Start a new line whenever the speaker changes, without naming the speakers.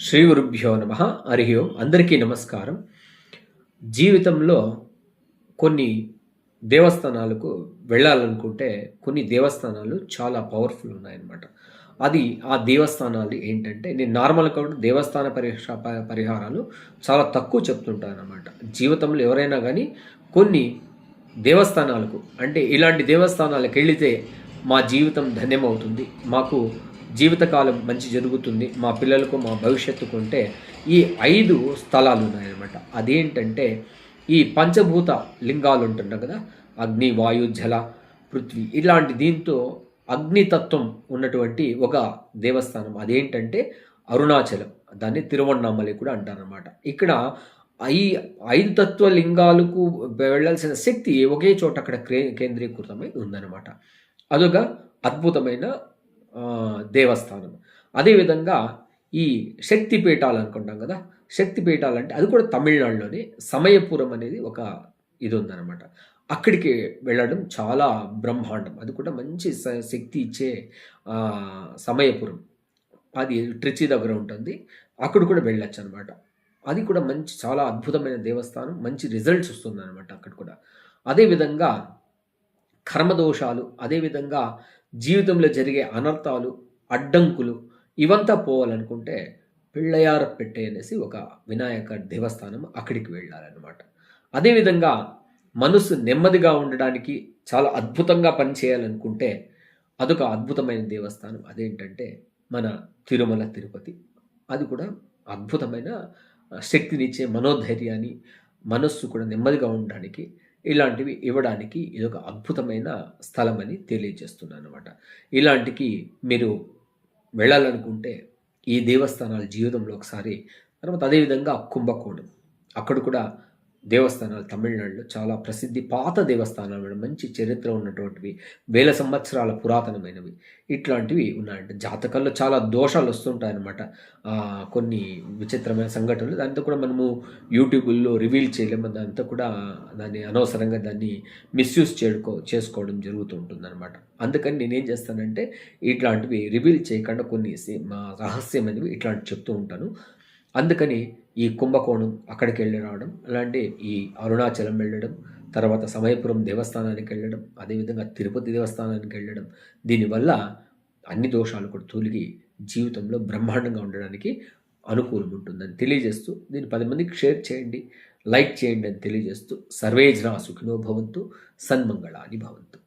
శ్రీ గురుభ్యో నమ. హరి ఓం. అందరికీ నమస్కారం. జీవితంలో కొన్ని దేవస్థానాలకు వెళ్ళాలనుకుంటే కొన్ని దేవస్థానాలు చాలా పవర్ఫుల్ ఉన్నాయన్నమాట. అది ఆ దేవస్థానాలు ఏంటంటే నేను నార్మల్గా కూడా దేవస్థాన పరిహ పరిహారాలు చాలా తక్కువ చెప్తుంటాను అనమాట జీవితంలో ఎవరైనా కానీ కొన్ని దేవస్థానాలకు అంటే ఇలాంటి దేవస్థానాలకు వెళితే మా జీవితం ధన్యమవుతుంది. మాకు జీవితకాలం మంచి జరుగుతుంది మా పిల్లలకు మా భవిష్యత్తుకు ఉంటే ఈ ఐదు స్థలాలు ఉన్నాయన్నమాట అదేంటంటే ఈ పంచభూత లింగాలు ఉంటుంటాయి కదా అగ్ని వాయు జల పృథ్వీ ఇలాంటి దీంతో అగ్నితత్వం ఉన్నటువంటి ఒక దేవస్థానం. అదేంటంటే అరుణాచలం. దాన్ని తిరువన్నామలి కూడా అంటారనమాట ఇక్కడ ఈ ఐదు తత్వ లింగాలకు వెళ్ళాల్సిన శక్తి ఒకే చోట అక్కడ కేంద్రీకృతమై ఉందన్నమాట. అదొక అద్భుతమైన దేవస్థానం. అదేవిధంగా ఈ శక్తి పీఠాలు అనుకుంటాం కదా శక్తి పీఠాలు అంటే అది కూడా తమిళనాడులోనే సమయపురం అనేది ఒక ఇది ఉందన్నమాట అక్కడికి వెళ్ళడం చాలా బ్రహ్మాండం. అది కూడా మంచి శక్తి ఇచ్చే సమయపురం. అది ట్రిచి దగ్గర ఉంటుంది. అక్కడ కూడా వెళ్ళొచ్చు అనమాట అది కూడా మంచి చాలా అద్భుతమైన దేవస్థానం. మంచి రిజల్ట్స్ వస్తుంది అనమాట అక్కడ కూడా. అదేవిధంగా కర్మదోషాలు అదేవిధంగా జీవితంలో జరిగే అనర్థాలు అడ్డంకులు ఇవంతా పోవాలనుకుంటే పిళ్ళయార పెట్టే అనేసి ఒక వినాయక దేవస్థానం అక్కడికి వెళ్ళాలన్నమాట. అదేవిధంగా మనసు నెమ్మదిగా ఉండడానికి చాలా అద్భుతంగా పనిచేయాలనుకుంటే అదొక అద్భుతమైన దేవస్థానం. అదేంటంటే మన తిరుమల తిరుపతి. అది కూడా అద్భుతమైన శక్తినిచ్చే మనోధైర్యాన్ని మనస్సు కూడా నెమ్మదిగా ఉండడానికి ఇలాంటివి ఇవ్వడానికి ఇదొక అద్భుతమైన స్థలం అని తెలియజేస్తున్నాను అనమాట ఇలాంటికి మీరు వెళ్ళాలనుకుంటే ఈ దేవస్థానాల జీవితంలో ఒకసారి తర్వాత అదేవిధంగా కుంభకోణం. అక్కడ కూడా దేవస్థానాలు తమిళనాడులో చాలా ప్రసిద్ధి పాత దేవస్థానాలు మంచి చరిత్ర ఉన్నటువంటివి వేల సంవత్సరాల పురాతనమైనవి. ఇట్లాంటివి ఉన్నాయంటే. జాతకాల్లో చాలా దోషాలు వస్తుంటాయన్నమాట. కొన్ని విచిత్రమైన సంఘటనలు. దాంతో కూడా మనము యూట్యూబ్లో రివీల్ చేయలేము దాంతో కూడా దాన్ని అనవసరంగా దాన్ని మిస్యూజ్ చేసుకో చేసుకోవడం జరుగుతూ ఉంటుందన్నమాట అందుకని నేనేం చేస్తానంటే ఇట్లాంటివి రివీల్ చేయకుండా కొన్ని రహస్యమైనవి ఇట్లాంటివి చెప్తూ ఉంటాను. అందుకని ఈ కుంభకోణం అక్కడికి వెళ్ళి రావడం అలాంటి ఈ అరుణాచలం వెళ్ళడం తర్వాత సమయపురం దేవస్థానానికి వెళ్ళడం అదేవిధంగా తిరుపతి దేవస్థానానికి వెళ్ళడం దీనివల్ల అన్ని దోషాలు కూడా తొలిగి జీవితంలో బ్రహ్మాండంగా ఉండడానికి అనుకూలం ఉంటుందని తెలియజేస్తూ దీన్ని పది మందికి షేర్ చేయండి లైక్ చేయండి అని తెలియజేస్తూ సర్వేజన సుఖినో భవంతు సన్మంగళాని భవంతు.